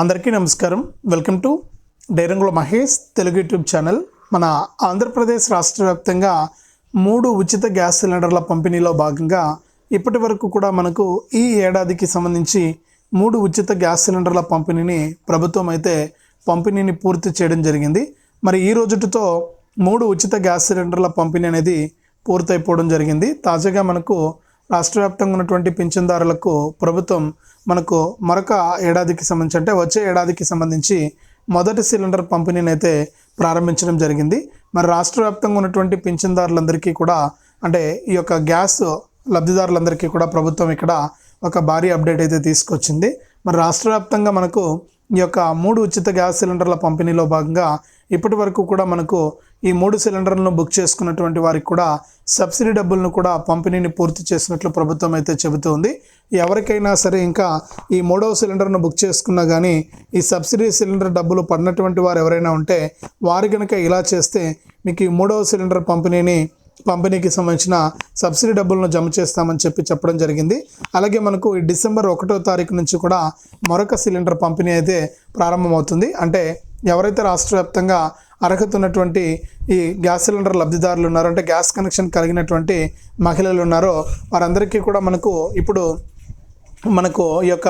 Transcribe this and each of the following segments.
అందరికీ నమస్కారం. Welcome to డైరంగుల మహేష్ తెలుగు యూట్యూబ్ ఛానల్. మన ఆంధ్రప్రదేశ్ రాష్ట్ర వ్యాప్తంగా మూడు ఉచిత గ్యాస్ సిలిండర్ల పంపిణీలో భాగంగా ఇప్పటి వరకు కూడా మనకు ఈ ఏడాదికి సంబంధించి మూడు ఉచిత గ్యాస్ సిలిండర్ల పంపిణీని ప్రభుత్వం అయితే పంపిణీని పూర్తి చేయడం జరిగింది. మరి ఈ రోజుటితో మూడు ఉచిత గ్యాస్ సిలిండర్ల పంపిణీ అనేది పూర్తయిపోవడం జరిగింది. తాజాగా మనకు రాష్ట్ర వ్యాప్తంగా ఉన్నటువంటి పింఛన్దారులకు ప్రభుత్వం మనకు మరొక ఏడాదికి సంబంధించి అంటే వచ్చే ఏడాదికి సంబంధించి మొదటి సిలిండర్ పంపిణీని అయితే ప్రారంభించడం జరిగింది. మరి రాష్ట్ర వ్యాప్తంగా ఉన్నటువంటి పింఛన్దారులందరికీ కూడా అంటే ఈ యొక్క గ్యాస్ లబ్ధిదారులందరికీ కూడా ప్రభుత్వం ఇక్కడ ఒక భారీ అప్డేట్ అయితే తీసుకొచ్చింది. మరి రాష్ట్ర వ్యాప్తంగా మనకు ఈ యొక్క మూడు ఉచిత గ్యాస్ సిలిండర్ల పంపిణీలో భాగంగా ఇప్పటి వరకు కూడా మనకు ఈ మూడు సిలిండర్లను బుక్ చేసుకున్నటువంటి వారికి కూడా సబ్సిడీ డబ్బులను కూడా పంపిణీని పూర్తి చేసినట్లు ప్రభుత్వం అయితే చెబుతోంది ఎవరికైనా సరే ఇంకా ఈ మూడవ సిలిండర్ను బుక్ చేసుకున్నా కానీ ఈ సబ్సిడీ సిలిండర్ డబ్బులు పడినటువంటి వారు ఎవరైనా ఉంటే వారు కనుక ఇలా చేస్తే మీకు ఈ మూడవ సిలిండర్ పంపిణీని పంపిణీకి సంబంధించిన సబ్సిడీ డబ్బులను జమ చేస్తామని చెప్పి చెప్పడం జరిగింది. అలాగే మనకు ఈ డిసెంబర్ ఒకటో తారీఖు నుంచి కూడా మరొక సిలిండర్ పంపిణీ అయితే ప్రారంభమవుతుంది. అంటే ఎవరైతే రాష్ట్ర వ్యాప్తంగా అర్హత ఉన్నటువంటి ఈ గ్యాస్ సిలిండర్ లబ్ధిదారులు ఉన్నారో అంటే గ్యాస్ కనెక్షన్ కలిగినటువంటి మహిళలు ఉన్నారో వారందరికీ కూడా మనకు ఇప్పుడు మనకు ఈ యొక్క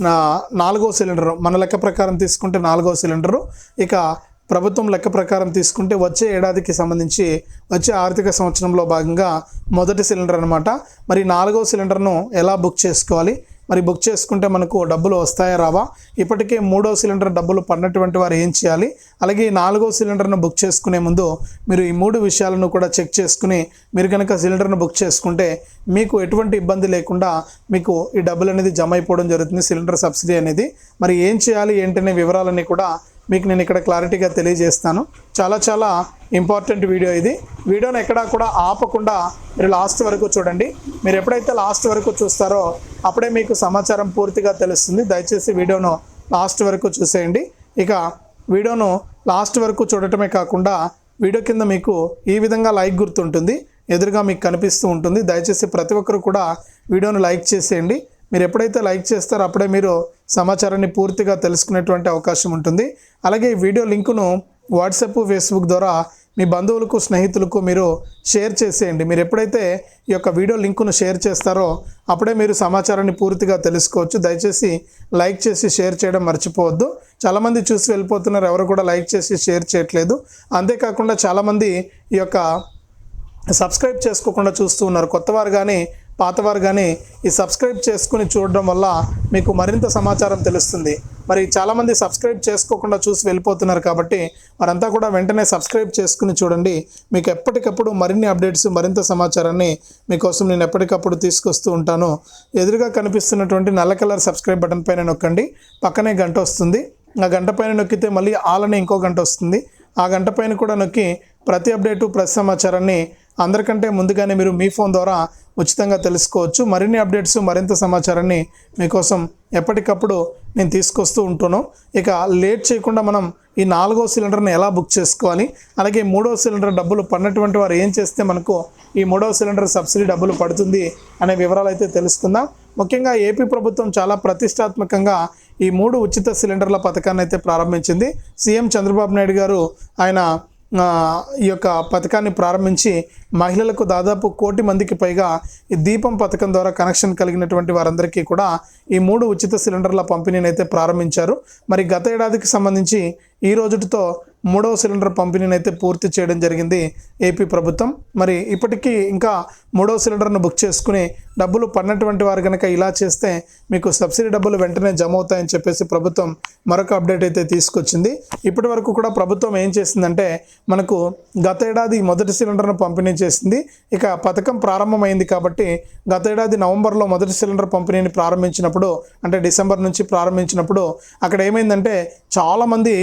నా నాలుగో సిలిండరు మన లెక్క ప్రకారం తీసుకుంటే నాలుగో సిలిండరు ఇక ప్రభుత్వం లెక్క ప్రకారం తీసుకుంటే వచ్చే ఏడాదికి సంబంధించి వచ్చే ఆర్థిక సంవత్సరంలో భాగంగా మొదటి సిలిండర్ అనమాట మరి నాలుగో సిలిండర్ను ఎలా బుక్ చేసుకోవాలి? మరి బుక్ చేసుకుంటే మనకు డబ్బులు వస్తాయా రావా? ఇప్పటికే మూడో సిలిండర్ డబ్బులు పడినటువంటి వారు ఏం చేయాలి? అలాగే నాలుగో సిలిండర్ను బుక్ చేసుకునే ముందు మీరు ఈ మూడు విషయాలను కూడా చెక్ చేసుకుని మీరు కనుక సిలిండర్ను బుక్ చేసుకుంటే మీకు ఎటువంటి ఇబ్బంది లేకుండా మీకు ఈ డబ్బులు అనేది జమ అయిపోవడం జరుగుతుంది సిలిండర్ సబ్సిడీ అనేది. మరి ఏం చేయాలి ఏంటనే వివరాలన్నీ కూడా మీకు నేను ఇక్కడ క్లారిటీగా తెలియజేస్తాను. చాలా చాలా ఇంపార్టెంట్ వీడియో ఇది. వీడియోని ఎక్కడా కూడా ఆపకుండా మీరు లాస్ట్ వరకు చూడండి. మీరు ఎప్పుడైతే లాస్ట్ వరకు చూస్తారో అప్పుడే మీకు సమాచారం పూర్తిగా తెలుస్తుంది. దయచేసి వీడియోను లాస్ట్ వరకు చూసేయండి. ఇక వీడియోను లాస్ట్ వరకు చూడటమే కాకుండా వీడియో కింద మీకు ఈ విధంగా లైక్ గుర్తుంటుంది. ఎదురుగా మీకు కనిపిస్తూ ఉంటుంది. దయచేసి ప్రతి ఒక్కరు కూడా వీడియోను లైక్ చేసేయండి. మీరు ఎప్పుడైతే లైక్ చేస్తారో అప్పుడే మీరు సమాచారాన్ని పూర్తిగా తెలుసుకునేటువంటి అవకాశం ఉంటుంది. అలాగే ఈ వీడియో లింకును వాట్సాప్ ఫేస్బుక్ ద్వారా మీ బంధువులకు స్నేహితులకు మీరు షేర్ చేసేయండి. మీరు ఎప్పుడైతే ఈ యొక్క వీడియో లింకును షేర్ చేస్తారో అప్పుడే మీరు సమాచారాన్ని పూర్తిగా తెలుసుకోవచ్చు. దయచేసి లైక్ చేసి షేర్ చేయడం మర్చిపోవద్దు. చాలామంది చూసి వెళ్ళిపోతున్నారు ఎవరు కూడా లైక్ చేసి షేర్ చేయట్లేదు. అంతేకాకుండా చాలామంది ఈ యొక్క సబ్స్క్రైబ్ చేసుకోకుండా చూస్తూ ఉన్నారు. కొత్తవారు కానీ పాతవారు కానీ ఈ సబ్స్క్రైబ్ చేసుకుని చూడడం వల్ల మీకు మరింత సమాచారం తెలుస్తుంది. మరి చాలామంది సబ్స్క్రైబ్ చేసుకోకుండా చూసి వెళ్ళిపోతున్నారు కాబట్టి వారంతా కూడా వెంటనే సబ్స్క్రైబ్ చేసుకుని చూడండి. మీకు ఎప్పటికప్పుడు మరిన్ని అప్డేట్స్ మరింత సమాచారాన్ని మీకోసం నేను ఎప్పటికప్పుడు తీసుకొస్తూ ఉంటాను. ఎదురుగా కనిపిస్తున్నటువంటి నల్ల కలర్ సబ్స్క్రైబ్ బటన్ పైన నొక్కండి. పక్కనే గంట వస్తుంది. ఆ గంట పైన నొక్కితే మళ్ళీ ఆల్ ఇంకో గంట వస్తుంది. ఆ గంట పైన కూడా నొక్కి ప్రతి అప్డేటు ప్రతి సమాచారాన్ని అందరికంటే ముందుగానే మీరు మీ ఫోన్ ద్వారా ఉచితంగా తెలుసుకోవచ్చు. మరిన్ని అప్డేట్స్ మరింత సమాచారాన్ని మీకోసం ఎప్పటికప్పుడు నేను తీసుకొస్తూ ఉంటాను ఇక లేట్ చేయకుండా మనం ఈ నాలుగో సిలిండర్ని ఎలా బుక్ చేసుకోవాలి? అలాగే మూడో సిలిండర్ డబ్బులు పడినటువంటి వారు ఏం చేస్తే మనకు ఈ మూడో సిలిండర్ సబ్సిడీ డబ్బులు పడుతుంది అనే వివరాలు అయితే తెలుసుకుందాం. ముఖ్యంగా ఏపీ ప్రభుత్వం చాలా ప్రతిష్టాత్మకంగా ఈ మూడు ఉచిత సిలిండర్ల పథకాన్ని అయితే ప్రారంభించింది. సీఎం చంద్రబాబు నాయుడు గారు ఆయన ఈ యొక్క పథకాన్ని ప్రారంభించి మహిళలకు దాదాపు కోటి మందికి పైగా ఈ దీపం పథకం ద్వారా కనెక్షన్ కలిగినటువంటి వారందరికీ కూడా ఈ మూడు ఉచిత సిలిండర్ల పంపిణీని అయితే ప్రారంభించారు. మరి గత ఏడాదికి సంబంధించి ఈ రోజుతో మూడవ సిలిండర్ పంపిణీని అయితే పూర్తి చేయడం జరిగింది ఏపీ ప్రభుత్వం. మరి ఇప్పటికీ ఇంకా మూడవ సిలిండర్ను బుక్ చేసుకుని డబ్బులు పడినటువంటి వారు కనుక ఇలా చేస్తే మీకు సబ్సిడీ డబ్బులు వెంటనే జమ అవుతాయని చెప్పేసి ప్రభుత్వం మరొక అప్డేట్ అయితే తీసుకొచ్చింది. ఇప్పటి వరకు కూడా ప్రభుత్వం ఏం చేసిందంటే మనకు గత ఏడాది మొదటి సిలిండర్ను పంపిణీ చేసింది. ఇక పథకం ప్రారంభమైంది కాబట్టి గత ఏడాది నవంబర్లో మొదటి సిలిండర్ పంపిణీని ప్రారంభించినప్పుడు అంటే డిసెంబర్ నుంచి ప్రారంభించినప్పుడు అక్కడ ఏమైందంటే చాలామంది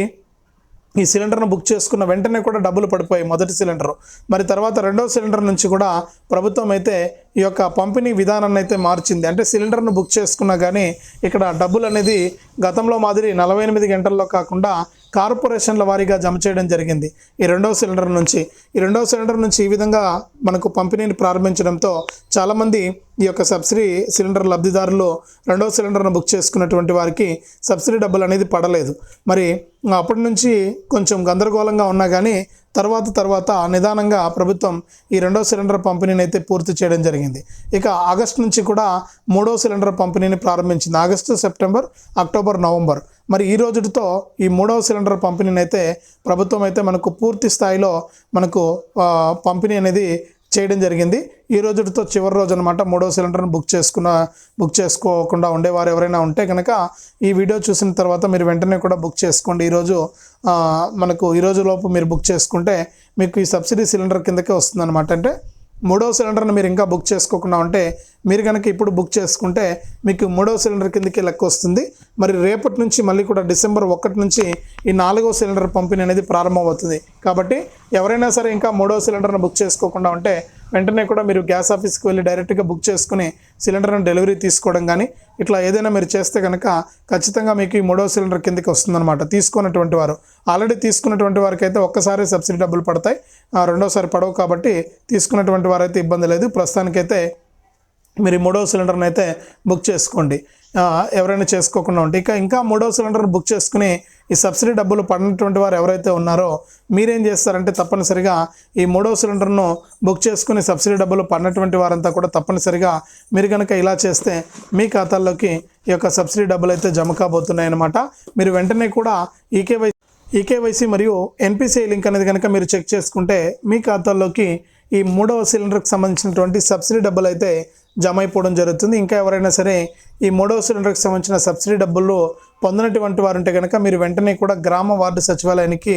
ఈ సిలిండర్ను బుక్ చేసుకున్న వెంటనే కూడా డబ్బులు పడిపోయాయి మొదటి సిలిండర్. మరి తర్వాత రెండో సిలిండర్ నుంచి కూడా ప్రభుత్వం అయితే ఈ యొక్క పంపిణీ విధానాన్ని అయితే మార్చింది. అంటే సిలిండర్ను బుక్ చేసుకున్నా కానీ ఇక్కడ డబ్బులు అనేది గతంలో మాదిరి నలభై ఎనిమిది గంటల్లో కాకుండా కార్పొరేషన్ల వారీగా జమ చేయడం జరిగింది. ఈ రెండవ సిలిండర్ నుంచి. ఈ రెండవ సిలిండర్ నుంచి ఈ విధంగా మనకు పంపిణీని ప్రారంభించడంతో చాలామంది ఈ యొక్క సబ్సిడీ సిలిండర్ లబ్ధిదారులు రెండవ సిలిండర్ను బుక్ చేసుకున్నటువంటి వారికి సబ్సిడీ డబ్బులు అనేది పడలేదు. మరి అప్పటి నుంచి కొంచెం గందరగోళంగా ఉన్నా కానీ తర్వాత తర్వాత నిదానంగా ప్రభుత్వం ఈ రెండో సిలిండర్ పంపిణీని అయితే పూర్తి చేయడం జరిగింది. ఇక ఆగస్టు నుంచి కూడా మూడో సిలిండర్ పంపిణీని ప్రారంభించింది. August September October November. మరి ఈ రోజుతో ఈ మూడవ సిలిండర్ పంపిణీని అయితే ప్రభుత్వం అయితే మనకు పూర్తి స్థాయిలో మనకు పంపిణీ అనేది చేయడం జరిగింది. ఈ రోజుతో చివరి రోజు అనమాట మూడో సిలిండర్ను బుక్ చేసుకున్న బుక్ చేసుకోకుండా ఉండేవారు ఎవరైనా ఉంటే కనుక ఈ వీడియో చూసిన తర్వాత మీరు వెంటనే కూడా బుక్ చేసుకోండి. ఈరోజు మనకు ఈ రోజు లోపు మీరు బుక్ చేసుకుంటే మీకు ఈ సబ్సిడీ సిలిండర్ కిందకే వస్తుందన్నమాట. అంటే మూడో సిలిండర్ని మీరు ఇంకా బుక్ చేసుకోకుండా ఉంటే మీరు కనుక ఇప్పుడు బుక్ చేసుకుంటే మీకు మూడో సిలిండర్ కిందకి లెక్క వస్తుంది. మరి రేపటి నుంచి మళ్ళీ కూడా డిసెంబర్ ఒకటి నుంచి ఈ నాలుగో సిలిండర్ పంపిణీ అనేది ప్రారంభమవుతుంది. కాబట్టి ఎవరైనా సరే ఇంకా మూడో సిలిండర్ను బుక్ చేసుకోకుండా ఉంటే వెంటనే కూడా మీరు గ్యాస్ ఆఫీస్కి వెళ్ళి డైరెక్ట్గా బుక్ చేసుకుని సిలిండర్ను డెలివరీ తీసుకోవడం కానీ ఇట్లా ఏదైనా మీరు చేస్తే కనుక ఖచ్చితంగా మీకు ఈ మూడో సిలిండర్ కిందకి వస్తుందన్నమాట. తీసుకున్నటువంటి వారు. ఆల్రెడీ తీసుకున్నటువంటి వారికి అయితే ఒక్కసారి సబ్సిడీ డబ్బులు పడతాయి. ఆ, రెండోసారి పడవు కాబట్టి తీసుకున్నటువంటి వారైతే ఇబ్బంది లేదు. ప్రస్తుతానికైతే మీరు మూడవ సిలిండర్ని అయితే బుక్ చేసుకోండి. ఎవరైనా చేసుకోకుండా ఉంటే. ఇక ఇంకా మూడవ సిలిండర్ బుక్ చేసుకుని ఈ సబ్సిడీ డబ్బులు పడినటువంటి వారు ఎవరైతే ఉన్నారో మీరేం చేస్తారంటే తప్పనిసరిగా ఈ మూడవ సిలిండర్ను బుక్ చేసుకుని సబ్సిడీ డబ్బులు పడినటువంటి వారంతా కూడా తప్పనిసరిగా మీరు కనుక ఇలా చేస్తే మీ ఖాతాల్లోకి ఈ యొక్క సబ్సిడీ డబ్బులు అయితే జమ కాబోతున్నాయన్నమాట మీరు వెంటనే కూడా E K Y E K Y C మరియు N P C I link అనేది కనుక మీరు చెక్ చేసుకుంటే మీ ఖాతాల్లోకి ఈ మూడవ సిలిండర్కి సంబంధించినటువంటి సబ్సిడీ డబ్బులు అయితే జమ అయిపోవడం జరుగుతుంది. ఇంకా ఎవరైనా సరే ఈ మూడవ సిలిండర్కి సంబంధించిన సబ్సిడీ డబ్బులు పొందినటువంటి వారు ఉంటే కనుక మీరు వెంటనే కూడా గ్రామ వార్డు సచివాలయానికి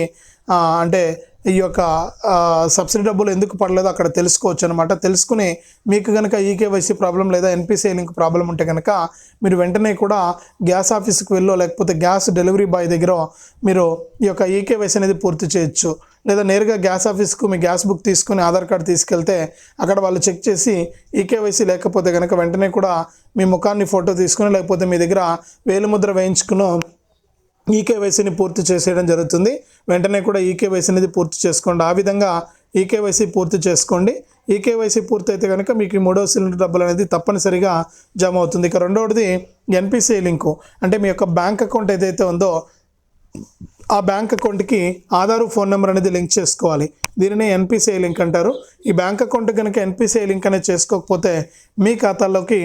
అంటే ఈ యొక్క సబ్సిడీ డబ్బులు ఎందుకు పడలేదో అక్కడ తెలుసుకోవచ్చు అనమాట తెలుసుకుని మీకు కనుక E K Y C problem లేదా N P C I link problem ఉంటే కనుక మీరు వెంటనే కూడా గ్యాస్ ఆఫీస్కి వెళ్ళో లేకపోతే గ్యాస్ డెలివరీ బాయ్ దగ్గర మీరు ఈ యొక్క ఈకేవైసీ అనేది పూర్తి చేయొచ్చు. లేదా నేరుగా గ్యాస్ ఆఫీస్కు మీ గ్యాస్ బుక్ తీసుకుని ఆధార్ కార్డు తీసుకెళ్తే అక్కడ వాళ్ళు చెక్ చేసి ఈకేవైసీ లేకపోతే కనుక వెంటనే కూడా మీ ముఖాన్ని ఫోటో తీసుకుని లేకపోతే మీ దగ్గర వేలుముద్ర వేయించుకుని ఈకేవైసీని పూర్తి చేసేయడం జరుగుతుంది. వెంటనే కూడా ఈకేవైసీ అనేది పూర్తి చేసుకోండి. ఆ విధంగా ఈకేవైసీ పూర్తి చేసుకోండి. ఈకేవైసీ పూర్తి అయితే కనుక మీకు ఈ మూడో సిలిండర్ డబ్బులు అనేది తప్పనిసరిగా జమ అవుతుంది. ఇక రెండవది ఎన్పిసిఐ లింకు. అంటే మీ యొక్క బ్యాంక్ అకౌంట్ ఏదైతే ఉందో ఆ బ్యాంక్ అకౌంట్కి ఆధారు ఫోన్ నెంబర్ అనేది లింక్ చేసుకోవాలి. దీనిని ఎన్పిసిఐ లింక్ అంటారు. ఈ బ్యాంక్ అకౌంట్ కనుక ఎన్పిసిఐ లింక్ అనేది చేసుకోకపోతే మీ ఖాతాలోకి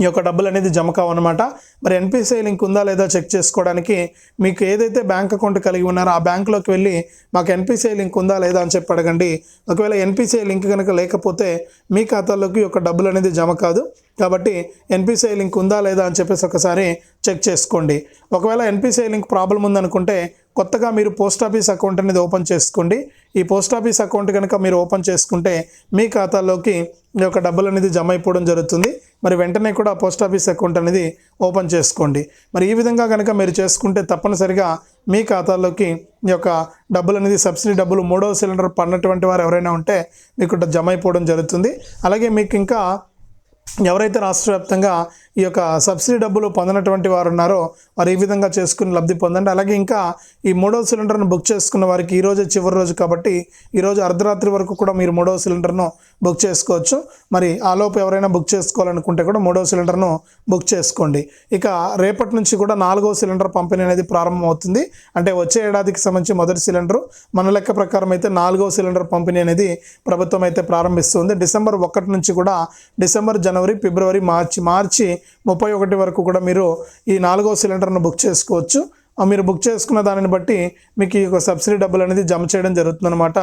ఈ యొక్క డబ్బులు అనేది జమ కావన్నమాట. మరి ఎన్పిసిఐ లింక్ ఉందా లేదా చెక్ చేసుకోవడానికి మీకు ఏదైతే బ్యాంక్ అకౌంట్ కలిగి ఉన్నారో ఆ బ్యాంకులోకి వెళ్ళి మాకు ఎన్పిసిఐ లింక్ ఉందా లేదా అని చెప్పి అడగండి. ఒకవేళ ఎన్పిసిఐ లింక్ కనుక లేకపోతే మీ ఖాతాలోకి ఈ యొక్క డబ్బులు అనేది జమ కాదు. కాబట్టి ఎన్పిసిఐ లింక్ ఉందా లేదా అని చెప్పేసి ఒకసారి చెక్ చేసుకోండి. ఒకవేళ ఎన్పిసిఐ లింక్ ప్రాబ్లం ఉందనుకుంటే కొత్తగా మీరు పోస్ట్ ఆఫీస్ అకౌంట్ అనేది ఓపెన్ చేసుకోండి. ఈ పోస్ట్ ఆఫీస్ అకౌంట్ కనుక మీరు ఓపెన్ చేసుకుంటే మీ ఖాతాలోకి ఈ యొక్క డబ్బులు అనేది జమ అయిపోవడం జరుగుతుంది. మరి వెంటనే కూడా పోస్ట్ ఆఫీస్ అకౌంట్ అనేది ఓపెన్ చేసుకోండి. మరి ఈ విధంగా కనుక మీరు చేసుకుంటే తప్పనిసరిగా మీ ఖాతాలోకి ఈ యొక్క డబ్బులు అనేది సబ్సిడీ డబ్బులు మూడవ సిలిండర్ పడినటువంటి వారు ఎవరైనా ఉంటే మీకు జమ అయిపోవడం జరుగుతుంది. అలాగే మీకు ఇంకా ఎవరైతే రాష్ట్ర వ్యాప్తంగా ఈ యొక్క సబ్సిడీ డబ్బులు పొందినటువంటి వారు ఉన్నారో వారు ఈ విధంగా చేసుకుని లబ్ధి పొందండి. అలాగే ఇంకా ఈ మూడవ సిలిండర్ను బుక్ చేసుకున్న వారికి ఈరోజు చివరి రోజు కాబట్టి ఈరోజు అర్ధరాత్రి వరకు కూడా మీరు మూడవ సిలిండర్ను బుక్ చేసుకోవచ్చు. మరి ఆలోపు ఎవరైనా బుక్ చేసుకోవాలనుకుంటే కూడా మూడవ సిలిండర్ను బుక్ చేసుకోండి. ఇక రేపటి నుంచి కూడా నాలుగవ సిలిండర్ పంపిణీ అనేది ప్రారంభమవుతుంది. అంటే వచ్చే ఏడాదికి సంబంధించి మొదటి సిలిండరు. మన లెక్క ప్రకారం అయితే నాలుగవ సిలిండర్ పంపిణీ అనేది ప్రభుత్వం అయితే ప్రారంభిస్తుంది. డిసెంబర్ ఒకటి నుంచి కూడా డిసెంబర్ జనవరి ఫిబ్రవరి మార్చి మార్చి ముప్పై ఒకటి వరకు కూడా మీరు ఈ నాలుగో సిలిండర్ను బుక్ చేసుకోవచ్చు. మీరు బుక్ చేసుకున్న దానిని బట్టి మీకు ఈ యొక్క సబ్సిడీ డబ్బులు అనేది జమ చేయడం జరుగుతుందన్నమాట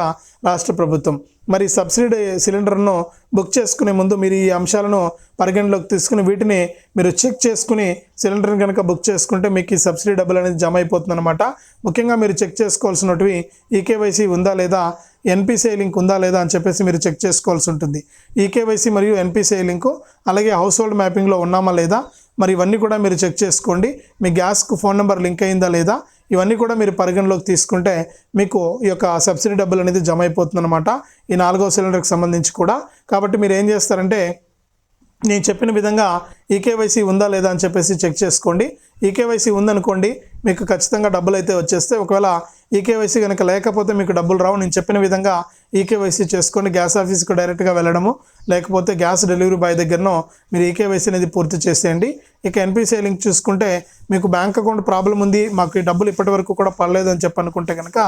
రాష్ట్ర ప్రభుత్వం. మరి సబ్సిడీ సిలిండర్ను బుక్ చేసుకునే ముందు మీరు ఈ అంశాలను పరిగణలోకి తీసుకుని వీటిని మీరు చెక్ చేసుకుని సిలిండర్ని కనుక బుక్ చేసుకుంటే మీకు ఈ సబ్సిడీ డబ్బులు అనేది జమ అయిపోతుందన్నమాట. ముఖ్యంగా మీరు చెక్ చేసుకోవాల్సినవి ఈకేవైసీ ఉందా లేదా ఎన్పిసిఐ లింక్ ఉందా లేదా అని చెప్పేసి మీరు చెక్ చేసుకోవాల్సి ఉంటుంది. ఈకేవైసీ మరియు ఎన్పిసిఐ లింకు అలాగే హౌస్ హోల్డ్ మ్యాపింగ్లో ఉన్నామా లేదా మరి ఇవన్నీ కూడా మీరు చెక్ చేసుకోండి. మీ గ్యాస్కు ఫోన్ నెంబర్ లింక్ అయిందా లేదా ఇవన్నీ కూడా మీరు పరిగణలోకి తీసుకుంటే మీకు ఈ యొక్క సబ్సిడీ డబ్బులు అనేది జమ అయిపోతుందన్నమాట. ఈ నాలుగో సిలిండర్కి సంబంధించి కూడా. కాబట్టి మీరు ఏం చేస్తారంటే నేను చెప్పిన విధంగా ఈకేవైసీ ఉందా లేదా అని చెప్పేసి చెక్ చేసుకోండి. ఈకేవైసీ ఉందనుకోండి మీకు ఖచ్చితంగా డబ్బులు అయితే వచ్చేస్తే ఒకవేళ ఈకేవైసీ కనుక లేకపోతే మీకు డబ్బులు రావు. నేను చెప్పిన విధంగా ఈకేవైసీ చేసుకొని గ్యాస్ ఆఫీస్కి డైరెక్ట్గా వెళ్ళడము లేకపోతే గ్యాస్ డెలివరీ బాయ్ దగ్గరనో మీరు ఈకేవైసీ అనేది పూర్తి చేసేయండి. ఇక ఎన్పిసిఐ లింక్ చూసుకుంటే మీకు బ్యాంక్ అకౌంట్ ప్రాబ్లం ఉంది మాకు ఈ డబ్బులు ఇప్పటి వరకు కూడా పడలేదు అని చెప్పి అనుకుంటే కనుక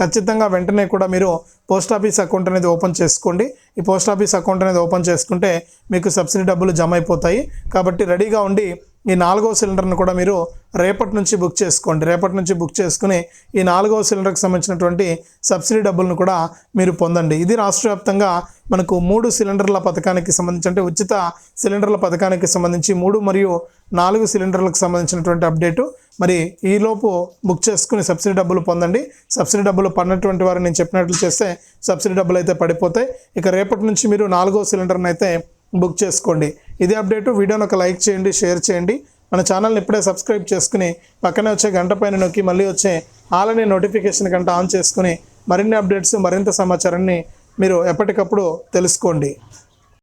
ఖచ్చితంగా వెంటనే కూడా మీరు పోస్ట్ ఆఫీస్ అకౌంట్ అనేది ఓపెన్ చేసుకోండి. ఈ పోస్ట్ ఆఫీస్ అకౌంట్ అనేది ఓపెన్ చేసుకుంటే మీకు సబ్సిడీ డబ్బులు జమ అయిపోతాయి. కాబట్టి రెడీగా ఉండి ఈ నాలుగో సిలిండర్ను కూడా మీరు రేపటి నుంచి బుక్ చేసుకోండి. రేపటి నుంచి బుక్ చేసుకుని ఈ నాలుగవ సిలిండర్కి సంబంధించినటువంటి సబ్సిడీ డబ్బులను కూడా మీరు పొందండి. ఇది రాష్ట్ర వ్యాప్తంగా మనకు మూడు సిలిండర్ల పథకానికి సంబంధించి అంటే ఉచిత సిలిండర్ల పథకానికి సంబంధించి మూడు మరియు నాలుగు సిలిండర్లకు సంబంధించినటువంటి అప్డేటు. మరి ఈలోపు బుక్ చేసుకుని సబ్సిడీ డబ్బులు పొందండి. సబ్సిడీ డబ్బులు పడినటువంటి వారు నేను చెప్పినట్లు చేస్తే సబ్సిడీ డబ్బులు అయితే పడిపోతాయి. ఇక రేపటి నుంచి మీరు నాలుగో సిలిండర్ని అయితే బుక్ చేసుకోండి. ఇదే అప్డేటు. వీడియోని ఒక లైక్ చేయండి షేర్ చేయండి. మన ఛానల్ని ఇప్పుడే సబ్స్క్రైబ్ చేసుకుని పక్కనే వచ్చే గంట పైన నొక్కి మళ్ళీ వచ్చే ఆలనే నోటిఫికేషన్ గంట ఆన్ చేసుకుని మరిన్ని అప్డేట్స్ మరింత సమాచారాన్ని మీరు ఎప్పటికప్పుడు తెలుసుకోండి.